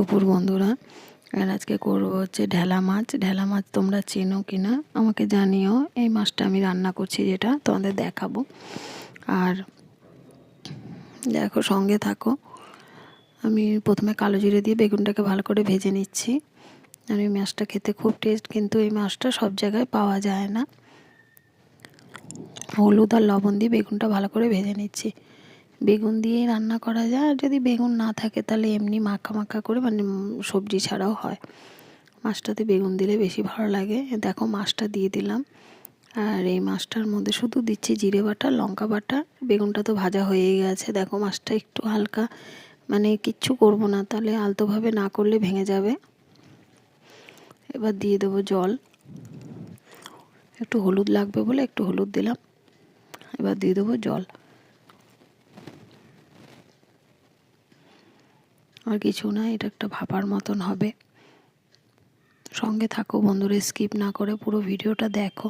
দুপুর বন্ধুরা। আর আজকে করব হচ্ছে ঢেলা মাছ। ঢেলা মাছ তোমরা চেনো কি না আমাকে জানিও। এই মাছটা আমি রান্না করছি যেটা, তোমাদের দেখাবো। আর দেখো, সঙ্গে থাকো। আমি প্রথমে কালো জিরে দিয়ে বেগুনটাকে ভালো করে ভেজে নিচ্ছি। আর এই মাছটা খেতে খুব টেস্ট কিন্তু এই মাছটা সব জায়গায় পাওয়া যায় না। হলুদ আর লবণ দিয়ে বেগুনটা ভালো করে ভেজে নিচ্ছি। বেগুন দিয়েই রান্না করা যায়। আর যদি বেগুন না থাকে, তাহলে এমনি মাখা মাখা করে মানে সবজি ছাড়াও হয়। মাছটাতে বেগুন দিলে বেশি ভালো লাগে। দেখো মাছটা দিয়ে দিলাম। আর এই মাছটার মধ্যে শুধু দিচ্ছি জিরে বাটা, লঙ্কা বাটা। বেগুনটা তো ভাজা হয়েই গেছে। দেখো মাছটা একটু হালকা মানে কিচ্ছু করব না, তাহলে আলতোভাবে না করলে ভেঙে যাবে। এবার দিয়ে দেবো জল। একটু হলুদ লাগবে বলে একটু হলুদ দিলাম। এবার দিয়ে দেবো জল। আর কিছু না, এটা একটা ভাপার মতন হবে। সঙ্গে থাকো বন্ধুরা স্কিপ না করে পুরো ভিডিওটা দেখো।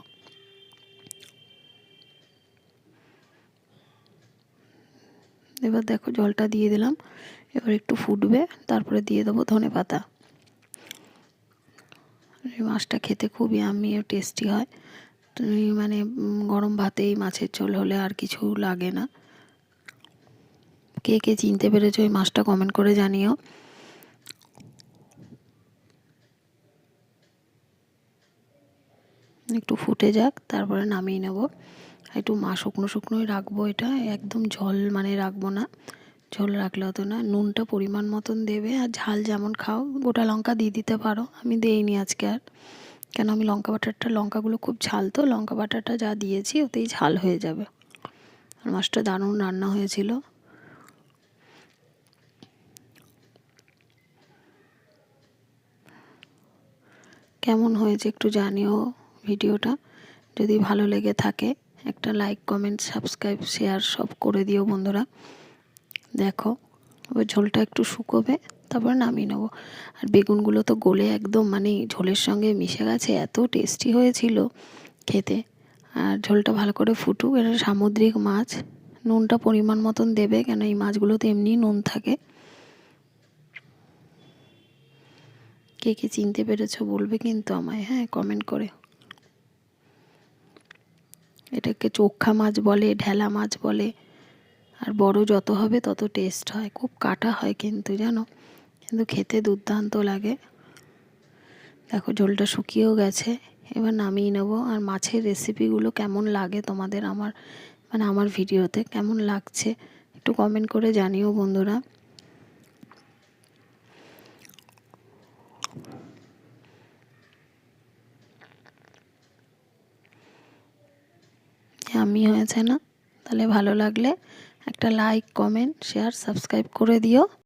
এবার দেখো জলটা দিয়ে দিলাম, এবার একটু ফুটবে, তারপরে দিয়ে দেবো ধনে পাতা। এই মাছটা খেতে খুবই আমি টেস্টি হয়। মানে গরম ভাতেই মাছের ঝোল হলে আর কিছু লাগে না। কে কে চিনতে পেরেছ এই মাছটা কমেন্ট করে জানিও। একটু ফুটে যাক, তারপরে নামিয়ে নেব। একটু মা শুকনো শুকনোই রাখব এটা, একদম ঝোল মানে রাখব না। ঝোল রাখলে হতো না, নুনটা পরিমাণ মতন দেবে আর ঝাল যেমন খাও, গোটা লঙ্কা দিয়ে দিতে পারো, আমি দেইনি আজকে আর। কেন আমি লঙ্কা বাটারটা, লঙ্কাগুলো খুব ঝাল তো, লঙ্কা বাটারটা যা দিয়েছি, ওতেই ঝাল হয়ে যাবে। আর মাছটা দারুণ রান্না হয়েছিল। কেমন হয়েছে একটু জানিও ভিডিওটা। যদি ভালো লেগে থাকে, একটা লাইক কমেন্ট সাবস্ক্রাইব শেয়ার সব করে দিও বন্ধুরা। দেখো, ওই ঝোলটা একটু শুকোবে, তারপর নামিয়ে নেব। আর বেগুনগুলো তো গলে একদম মানে ঝোলের সঙ্গে মিশে গেছে, এত টেস্টি হয়েছিল খেতে। আর ঝোলটা ভালো করে ফুটুক, এটা সামুদ্রিক মাছ। নুনটা পরিমাণ মতন দেবে, কেন এই মাছগুলোতে এমনি নুন থাকে। কে কে চিনতে পেরেছ বলবে কিন্তু আমায় হ্যাঁ কমেন্ট করে এটাকে চোখা মাছ বলে, ঢেলা মাছ বলে, আর বড় যত হবে তত টেস্ট হয়। খুব কাটা হয় কিন্তু, জানো? কিন্তু খেতে দুর্দান্ত লাগে। দেখো, ঝোলটা শুকিয়েও গেছে। এবার নামিয়ে নেব। আর মাছের রেসিপিগুলো কেমন লাগে তোমাদের আমার মানে আমার ভিডিওতে কেমন লাগছে একটু কমেন্ট করে জানিও বন্ধুরা। আমি হয়েছে না তাহলে ভালো লাগলে একটা লাইক কমেন্ট শেয়ার সাবস্ক্রাইব করে দিও।